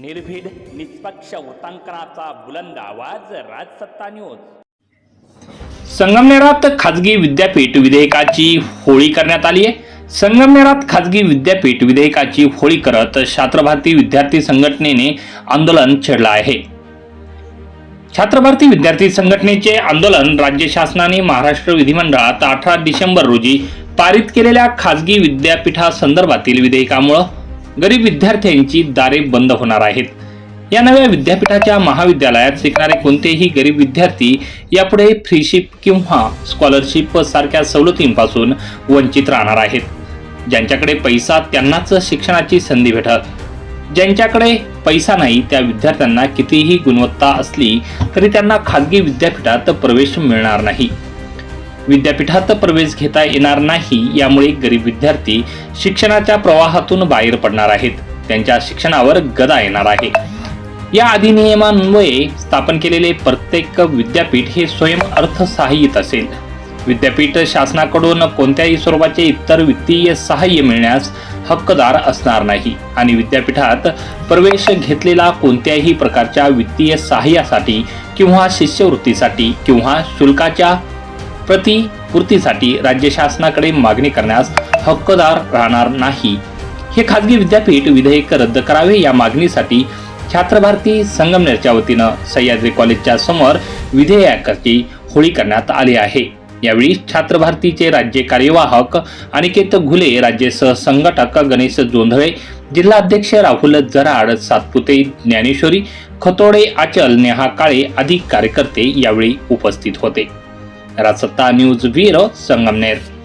निर्भीड निष्पक्ष वृत्तांकनाचा बुलंद आवाज राजसत्ता न्यूज संगमनेरात खाजगी विद्यापीठ विधेयकाची होळी करण्यात आली आहे. संगमनेरात खाजगी विद्यापीठ विधेयकाची होळी करत छात्रभारती विद्यार्थी संघटनेने आंदोलन छेडलं आहे. छात्रभारती विद्यार्थी संघटनेचे आंदोलन राज्य शासनाने महाराष्ट्र विधिमंडळात अठरा डिसेंबर रोजी पारित केलेल्या खाजगी विद्यापीठासंदर्भातील विधेयकामुळं गरीब विद्यार्थ्यांची दारे बंद होणार आहेत. या नव्या विद्यापीठाच्या महाविद्यालयात शिकणारे कोणतेही गरीब विद्यार्थी यापुढे फ्रीशिप किंवा स्कॉलरशिप सारख्या सवलतींपासून वंचित राहणार आहेत. ज्यांच्याकडे पैसा त्यांनाच शिक्षणाची संधी भेटत ज्यांच्याकडे पैसा नाही त्या विद्यार्थ्यांना कितीही गुणवत्ता असली तरी त्यांना खाजगी विद्यापीठात प्रवेश मिळणार नाही. विद्यापीठात प्रवेश घेता येणार नाही यामुळे गरीब विद्यार्थी शिक्षणाच्या प्रवाहातून बाहेर पडणार आहेत. त्यांच्या शिक्षणावर गदा येणार आहे. या अधिनियमान्वये स्थापन केलेले प्रत्येक विद्यापीठ हे स्वयं अर्थसहाय्यित असेल. विद्यापीठ शासनाकडून कोणत्याही स्वरूपाचे इतर वित्तीय सहाय्य मिळण्यास हक्कदार असणार नाही आणि विद्यापीठात प्रवेश घेतलेला कोणत्याही प्रकारच्या वित्तीय सहाय्यासाठी किंवा शिष्यवृत्तीसाठी किंवा शुल्काच्या प्रतिपूर्तीसाठी राज्य शासनाकडे मागणी करण्यास हक्कदार राहणार नाही. हे खाजगी विद्यापीठ विधेयक रद्द करावे या मागणीसाठी छात्रभारती संगमनेरच्या वतीनं सह्याद्री कॉलेजच्या समोर विधेयकाची होळी करण्यात आली आहे. यावेळी छात्रभारतीचे राज्य कार्यवाहक अनिकेत घुले राज्य सहसंघटक गणेश जोंधळे जिल्हाध्यक्ष राहुल जराड सातपुते ज्ञानेश्वरी खतोडे आचल नेहा काळे आदी कार्यकर्ते यावेळी उपस्थित होते. राजसत्ता न्यूज ब्युरो संगमनेर